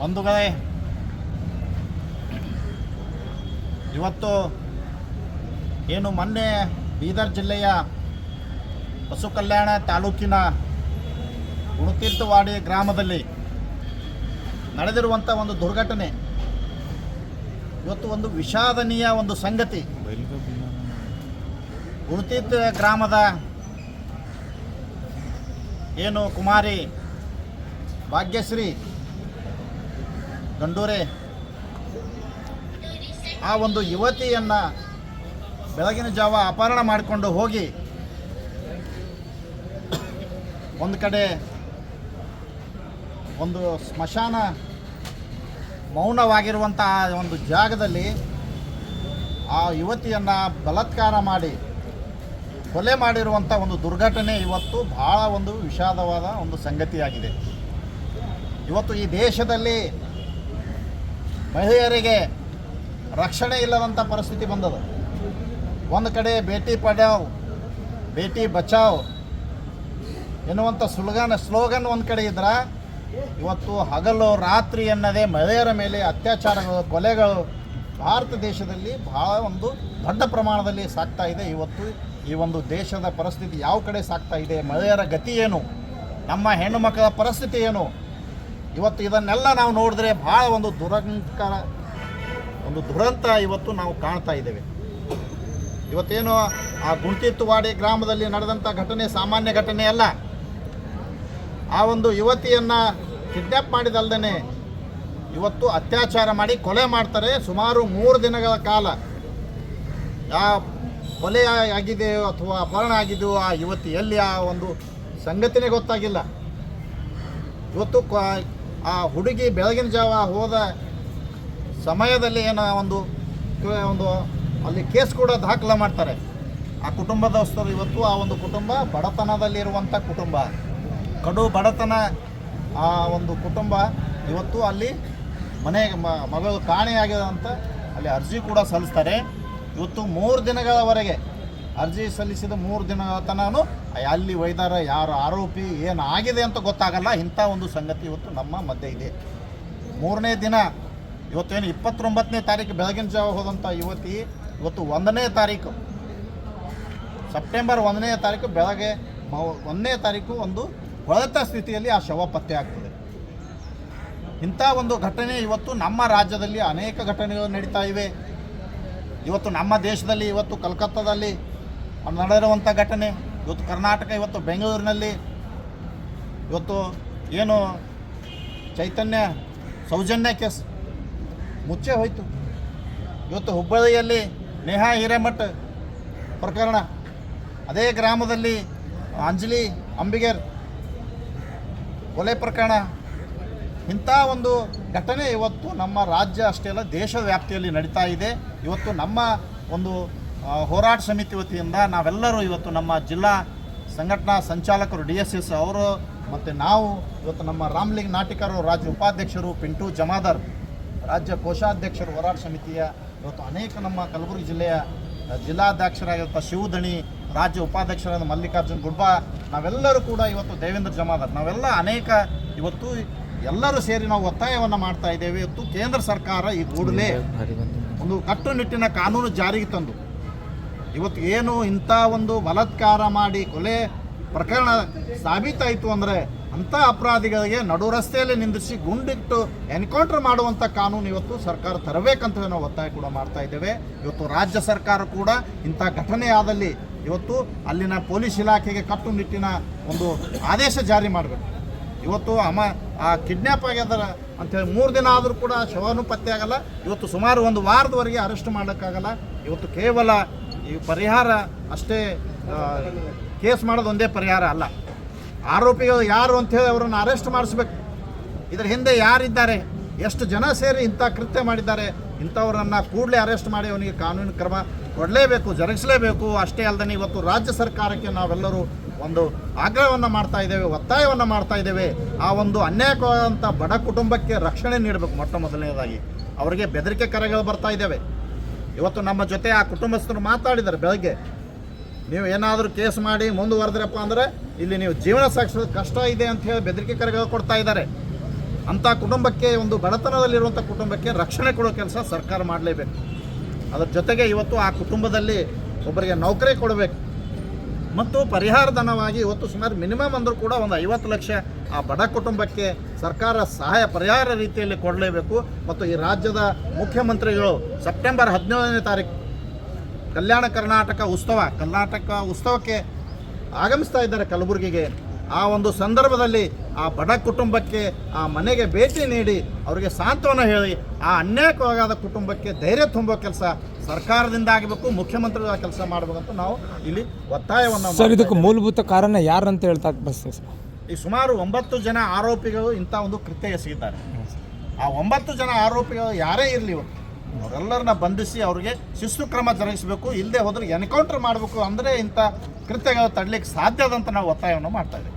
ಬಂಧುಗಳೇ, ಇವತ್ತು ಏನು ಮೊನ್ನೆ ಬೀದರ್ ಜಿಲ್ಲೆಯ ಪಶು ಕಲ್ಯಾಣ ತಾಲೂಕಿನ ಗುಣತೀರ್ಥವಾಡಿ ಗ್ರಾಮದಲ್ಲಿ ನಡೆದಿರುವಂಥ ಒಂದು ದುರ್ಘಟನೆ. ಇವತ್ತು ಒಂದು ವಿಷಾದನೀಯ ಒಂದು ಸಂಗತಿ. ಗುಣತೀರ್ಥ ಗ್ರಾಮದ ಏನು ಕುಮಾರಿ, ಭಾಗ್ಯಶ್ರೀ ಗಂಡೂರೆ, ಆ ಒಂದು ಯುವತಿಯನ್ನು ಬೆಳಗಿನ ಜಾವ ಅಪಹರಣ ಮಾಡಿಕೊಂಡು ಹೋಗಿ ಒಂದು ಕಡೆ ಒಂದು ಸ್ಮಶಾನ ಮೌನವಾಗಿರುವಂಥ ಒಂದು ಜಾಗದಲ್ಲಿ ಆ ಯುವತಿಯನ್ನು ಬಲತ್ಕಾರ ಮಾಡಿ, ಕೊಲೆ ಮಾಡಿರುವಂಥ ಒಂದು ದುರ್ಘಟನೆ ಇವತ್ತು ಬಹಳ ಒಂದು ವಿಷಾದವಾದ ಒಂದು ಸಂಗತಿಯಾಗಿದೆ. ಇವತ್ತು ಈ ದೇಶದಲ್ಲಿ ಮಹಿಳೆಯರಿಗೆ ರಕ್ಷಣೆ ಇಲ್ಲದಂಥ ಪರಿಸ್ಥಿತಿ ಬಂದದ ಒಂದು ಕಡೆ ಬೇಟಿ ಪಡ್ಯಾವ್ ಬೇಟಿ ಬಚಾವ್ ಎನ್ನುವಂಥ ಸ್ಲೋಗನ್ ಸ್ಲೋಗನ್ ಒಂದು ಕಡೆ ಇದ್ರೆ, ಇವತ್ತು ಹಗಲು ರಾತ್ರಿ ಎನ್ನದೇ ಮಹಿಳೆಯರ ಮೇಲೆ ಅತ್ಯಾಚಾರಗಳು, ಕೊಲೆಗಳು ಭಾರತ ದೇಶದಲ್ಲಿ ಬಹಳ ಒಂದು ದೊಡ್ಡ ಪ್ರಮಾಣದಲ್ಲಿ ಸಾಗ್ತಾ ಇದೆ. ಇವತ್ತು ಈ ಒಂದು ದೇಶದ ಪರಿಸ್ಥಿತಿ ಯಾವ ಕಡೆ ಸಾಗ್ತಾ ಇದೆ, ಮಹಿಳೆಯರ ಗತಿ ಏನು, ನಮ್ಮ ಹೆಣ್ಣು ಮಕ್ಕಳ ಪರಿಸ್ಥಿತಿ ಏನು ಇವತ್ತು ಇದನ್ನೆಲ್ಲ ನಾವು ನೋಡಿದ್ರೆ ಭಾಳ ಒಂದು ದುರಂಕಾರ ಒಂದು ದುರಂತ ಇವತ್ತು ನಾವು ಕಾಣ್ತಾ ಇದ್ದೇವೆ. ಇವತ್ತೇನು ಆ ಗುಂಟಿತ್ತುವಾಡಿ ಗ್ರಾಮದಲ್ಲಿ ನಡೆದಂಥ ಘಟನೆ ಸಾಮಾನ್ಯ ಘಟನೆ ಅಲ್ಲ. ಆ ಒಂದು ಯುವತಿಯನ್ನು ಕಿಡ್ನ್ಯಾಪ್ ಮಾಡಿದಲ್ದೇ ಇವತ್ತು ಅತ್ಯಾಚಾರ ಮಾಡಿ ಕೊಲೆ ಮಾಡ್ತಾರೆ ಸುಮಾರು ಮೂರು ದಿನಗಳ ಕಾಲ. ಯಾ ಕೊಲೆ ಆಗಿದೆಯೋ ಅಥವಾ ಅಪಹರಣ ಆಗಿದೆಯೋ ಆ ಯುವತಿ ಎಲ್ಲಿ ಆ ಒಂದು ಸಂಗತಿನೇ ಗೊತ್ತಾಗಿಲ್ಲ. ಇವತ್ತು ಆ ಹುಡುಗಿ ಬೆಳಗಿನ ಜಾವ ಹೋದ ಸಮಯದಲ್ಲಿ ಏನೋ ಒಂದು ಒಂದು ಅಲ್ಲಿ ಕೇಸ್ ಕೂಡ ದಾಖಲೆ ಮಾಡ್ತಾರೆ. ಆ ಕುಟುಂಬದವಸ್ತರು ಇವತ್ತು ಆ ಒಂದು ಕುಟುಂಬ ಬಡತನದಲ್ಲಿರುವಂಥ ಕುಟುಂಬ. ಕಡು ಬಡತನ ಆ ಒಂದು ಕುಟುಂಬ ಇವತ್ತು ಅಲ್ಲಿ ಮನೆ ಮಗಳು ಕಾಣೆಯಾಗಿದೆ ಅಂತ ಅಲ್ಲಿ ಅರ್ಜಿ ಕೂಡ ಸಲ್ಲಿಸ್ತಾರೆ. ಇವತ್ತು ಮೂರು ದಿನಗಳವರೆಗೆ ಅರ್ಜಿ ಸಲ್ಲಿಸಿದ ಮೂರು ದಿನ ತನೂ ಅಲ್ಲಿ ಒಯ್ದಾರ ಯಾರು ಆರೋಪಿ ಏನು ಆಗಿದೆ ಅಂತ ಗೊತ್ತಾಗಲ್ಲ. ಇಂಥ ಒಂದು ಸಂಗತಿ ಇವತ್ತು ನಮ್ಮ ಮಧ್ಯೆ ಇದೆ. ಮೂರನೇ ದಿನ, ಇವತ್ತೇನು ಇಪ್ಪತ್ತೊಂಬತ್ತನೇ ತಾರೀಕು ಬೆಳಗಿನ ಜಾವ ಹೋದಂಥ ಯುವತಿ ಇವತ್ತು ಒಂದನೇ ತಾರೀಕು. ಸೆಪ್ಟೆಂಬರ್ ಒಂದನೇ ತಾರೀಕು ಬೆಳಗ್ಗೆ ಒಂದನೇ ತಾರೀಕು ಒಂದು ಕೊಳೆತ ಸ್ಥಿತಿಯಲ್ಲಿ ಆ ಶವ ಪತ್ತೆ ಆಗ್ತದೆ. ಇಂಥ ಒಂದು ಘಟನೆ ಇವತ್ತು ನಮ್ಮ ರಾಜ್ಯದಲ್ಲಿ ಅನೇಕ ಘಟನೆಗಳು ನಡೀತಾ ಇವೆ. ಇವತ್ತು ನಮ್ಮ ದೇಶದಲ್ಲಿ, ಇವತ್ತು ಕಲ್ಕತ್ತಾದಲ್ಲಿ ನಡೆದಿರುವಂಥ ಘಟನೆ. ಇವತ್ತು ಕರ್ನಾಟಕ, ಇವತ್ತು ಬೆಂಗಳೂರಿನಲ್ಲಿ ಇವತ್ತು ಏನು ಚೈತನ್ಯ ಸೌಜನ್ಯ ಕೇಸ್ ಮುಚ್ಚೆ ಹೋಯಿತು. ಇವತ್ತು ಹುಬ್ಬಳ್ಳಿಯಲ್ಲಿ ನೇಹಾ ಹಿರೇಮಠ್ ಪ್ರಕರಣ. ಅದೇ ಗ್ರಾಮದಲ್ಲಿ ಅಂಜಲಿ ಅಂಬಿಗೇರ್ ಕೊಲೆ ಪ್ರಕರಣ. ಇಂಥ ಒಂದು ಘಟನೆ ಇವತ್ತು ನಮ್ಮ ರಾಜ್ಯ ಅಷ್ಟೇ ಅಲ್ಲ ದೇಶ ವ್ಯಾಪ್ತಿಯಲ್ಲಿ ನಡೀತಾ ಇದೆ. ಇವತ್ತು ನಮ್ಮ ಒಂದು ಹೋರಾಟ ಸಮಿತಿ ವತಿಯಿಂದ ನಾವೆಲ್ಲರೂ ಇವತ್ತು ನಮ್ಮ ಜಿಲ್ಲಾ ಸಂಘಟನಾ ಸಂಚಾಲಕರು ಡಿ ಎಸ್ ಎಸ್ ಅವರು ಮತ್ತು ನಾವು ಇವತ್ತು ನಮ್ಮ ರಾಮ್ಲಿಂಗ್ ನಾಟಿಕರು ರಾಜ್ಯ ಉಪಾಧ್ಯಕ್ಷರು ಪಿಂಟು ಜಮಾದಾರ್ ರಾಜ್ಯ ಕೋಶಾಧ್ಯಕ್ಷರು ಹೋರಾಟ ಸಮಿತಿಯ ಇವತ್ತು ಅನೇಕ ನಮ್ಮ ಕಲಬುರಗಿ ಜಿಲ್ಲೆಯ ಜಿಲ್ಲಾಧ್ಯಕ್ಷರಾಗಿರುವಂಥ ಶಿವದಣಿ ರಾಜ್ಯ ಉಪಾಧ್ಯಕ್ಷರಾದ ಮಲ್ಲಿಕಾರ್ಜುನ್ ಗುಡ್ಬಾ ನಾವೆಲ್ಲರೂ ಕೂಡ ಇವತ್ತು ದೇವೇಂದ್ರ ಜಮಾದಾರ್ ನಾವೆಲ್ಲ ಅನೇಕ ಇವತ್ತು ಎಲ್ಲರೂ ಸೇರಿ ನಾವು ಒತ್ತಾಯವನ್ನು ಮಾಡ್ತಾ ಇದ್ದೇವೆ. ಇವತ್ತು ಕೇಂದ್ರ ಸರ್ಕಾರ ಈ ಕೂಡಲೇ ಒಂದು ಕಟ್ಟುನಿಟ್ಟಿನ ಕಾನೂನು ಜಾರಿಗೆ ತಂದು ಇವತ್ತು ಏನು ಇಂಥ ಒಂದು ಬಲತ್ಕಾರ ಮಾಡಿ ಕೊಲೆ ಪ್ರಕರಣ ಸಾಬೀತಾಯಿತು ಅಂದರೆ ಅಂಥ ಅಪರಾಧಿಗಳಿಗೆ ನಡು ರಸ್ತೆಯಲ್ಲಿ ನಿಂದಿಸಿ ಗುಂಡಿಟ್ಟು ಎನ್ಕೌಂಟರ್ ಮಾಡುವಂಥ ಕಾನೂನು ಇವತ್ತು ಸರ್ಕಾರ ತರಬೇಕಂತ ನಾವು ಒತ್ತಾಯ ಕೂಡ ಮಾಡ್ತಾ ಇದ್ದೇವೆ. ಇವತ್ತು ರಾಜ್ಯ ಸರ್ಕಾರ ಕೂಡ ಇಂಥ ಘಟನೆ ಆದಲ್ಲಿ ಇವತ್ತು ಅಲ್ಲಿನ ಪೊಲೀಸ್ ಇಲಾಖೆಗೆ ಕಟ್ಟುನಿಟ್ಟಿನ ಒಂದು ಆದೇಶ ಜಾರಿ ಮಾಡಬೇಕು. ಇವತ್ತು ಅಮ ಆ ಕಿಡ್ನ್ಯಾಪ್ ಆಗ್ಯದರ ಅಂಥೇಳಿ ಮೂರು ದಿನ ಆದರೂ ಕೂಡ ಶವನೂ ಪತ್ತೆ ಆಗಲ್ಲ. ಇವತ್ತು ಸುಮಾರು ಒಂದು ವಾರದವರೆಗೆ ಅರೆಸ್ಟ್ ಮಾಡೋಕ್ಕಾಗಲ್ಲ ಇವತ್ತು ಕೇವಲ ಈ ಪರಿಹಾರ ಅಷ್ಟೇ ಕೇಸ್ ಮಾಡೋದು ಒಂದೇ ಪರಿಹಾರ ಅಲ್ಲ. ಆರೋಪಿಗಳು ಯಾರು ಅಂಥೇಳಿ ಅವರನ್ನು ಅರೆಸ್ಟ್ ಮಾಡಿಸ್ಬೇಕು. ಇದರ ಹಿಂದೆ ಯಾರಿದ್ದಾರೆ, ಎಷ್ಟು ಜನ ಸೇರಿ ಇಂಥ ಕೃತ್ಯ ಮಾಡಿದ್ದಾರೆ, ಇಂಥವರನ್ನು ಕೂಡಲೇ ಅರೆಸ್ಟ್ ಮಾಡಿ ಅವನಿಗೆ ಕಾನೂನು ಕ್ರಮ ಕೊಡಲೇಬೇಕು, ಜರುಗಿಸಲೇಬೇಕು. ಅಷ್ಟೇ ಅಲ್ಲದೆ ಇವತ್ತು ರಾಜ್ಯ ಸರ್ಕಾರಕ್ಕೆ ನಾವೆಲ್ಲರೂ ಒಂದು ಆಗ್ರಹವನ್ನು ಮಾಡ್ತಾ ಇದ್ದೇವೆ, ಒತ್ತಾಯವನ್ನು ಮಾಡ್ತಾ ಇದ್ದೇವೆ. ಆ ಒಂದು ಅನ್ಯಾಯವಾದಂಥ ಬಡ ಕುಟುಂಬಕ್ಕೆ ರಕ್ಷಣೆ ನೀಡಬೇಕು ಮೊಟ್ಟ ಮೊದಲನೇದಾಗಿ. ಅವರಿಗೆ ಬೆದರಿಕೆ ಕರೆಗಳು ಬರ್ತಾ ಇದ್ದೇವೆ. ಇವತ್ತು ನಮ್ಮ ಜೊತೆ ಆ ಕುಟುಂಬಸ್ಥರು ಮಾತಾಡಿದ್ದಾರೆ ಬೆಳಗ್ಗೆ. ನೀವು ಏನಾದರೂ ಕೇಸ್ ಮಾಡಿ ಮುಂದುವರೆದ್ರಪ್ಪ ಅಂದರೆ ಇಲ್ಲಿ ನೀವು ಜೀವನ ಸಾಗಿಸೋದು ಕಷ್ಟ ಇದೆ ಅಂತ ಹೇಳಿ ಬೆದರಿಕೆ ಕರೆಗಳು ಕೊಡ್ತಾ ಇದ್ದಾರೆ. ಅಂಥ ಕುಟುಂಬಕ್ಕೆ ಒಂದು ಬಡತನದಲ್ಲಿರುವಂಥ ಕುಟುಂಬಕ್ಕೆ ರಕ್ಷಣೆ ಕೊಡೋ ಕೆಲಸ ಸರ್ಕಾರ ಮಾಡಲೇಬೇಕು. ಅದರ ಜೊತೆಗೆ ಇವತ್ತು ಆ ಕುಟುಂಬದಲ್ಲಿ ಒಬ್ಬರಿಗೆ ನೌಕರಿ ಕೊಡಬೇಕು. ಮತ್ತು ಪರಿಹಾರ ಧನವಾಗಿ ಇವತ್ತು ಸುಮಾರು ಮಿನಿಮಮ್ ಅಂದರೂ ಕೂಡ ಒಂದು ಐವತ್ತು ಲಕ್ಷ ಆ ಬಡ ಕುಟುಂಬಕ್ಕೆ ಸರ್ಕಾರ ಸಹಾಯ ಪರಿಹಾರ ರೀತಿಯಲ್ಲಿ ಕೊಡಲೇಬೇಕು. ಮತ್ತು ಈ ರಾಜ್ಯದ ಮುಖ್ಯಮಂತ್ರಿಗಳು ಸೆಪ್ಟೆಂಬರ್ ಹದಿನೇಳನೇ ತಾರೀಕು ಕಲ್ಯಾಣ ಕರ್ನಾಟಕ ಉತ್ಸವ, ಕರ್ನಾಟಕ ಉತ್ಸವಕ್ಕೆ ಆಗಮಿಸ್ತಾ ಇದ್ದಾರೆ ಕಲಬುರಗಿಗೆ. ಆ ಒಂದು ಸಂದರ್ಭದಲ್ಲಿ ಆ ಬಡ ಕುಟುಂಬಕ್ಕೆ ಆ ಮನೆಗೆ ಭೇಟಿ ನೀಡಿ ಅವರಿಗೆ ಸಾಂತ್ವನ ಹೇಳಿ ಆ ಅನ್ಯಾಯಕ್ಕೊಳಗಾದ ಕುಟುಂಬಕ್ಕೆ ಧೈರ್ಯ ತುಂಬೋ ಕೆಲಸ ಸರ್ಕಾರದಿಂದ ಆಗಬೇಕು ಮುಖ್ಯಮಂತ್ರಿಗಳ ಕೆಲಸ ಮಾಡಬೇಕಂತ ನಾವು ಇಲ್ಲಿ ಒತ್ತಾಯವನ್ನು ಸರ್ ಇದಕ್ಕೆ ಮೂಲಭೂತ ಕಾರಣ ಯಾರು ಅಂತ ಹೇಳ್ತಾ ಬಸ್ ಸರ್ ಈ ಸುಮಾರು ಒಂಬತ್ತು ಜನ ಆರೋಪಿಗಳು ಇಂಥ ಒಂದು ಕೃತ್ಯ ಎಸಗಿದ್ದಾರೆ. ಆ ಒಂಬತ್ತು ಜನ ಆರೋಪಿಗಳು ಯಾರೇ ಇರಲಿ ಅವರೆಲ್ಲರನ್ನ ಬಂಧಿಸಿ ಅವರಿಗೆ ಶಿಸ್ತು ಕ್ರಮ ಜರುಗಿಸಬೇಕು ಇಲ್ಲದೆ ಹೋದ್ರೆ ಎನ್ಕೌಂಟರ್ ಮಾಡಬೇಕು ಅಂದರೆ ಇಂಥ ಕೃತ್ಯಗಳು ತಡಲಿಕ್ಕೆ ಸಾಧ್ಯದಂತ ನಾವು ಒತ್ತಾಯವನ್ನು ಮಾಡ್ತಾ ಇದ್ದೀವಿ.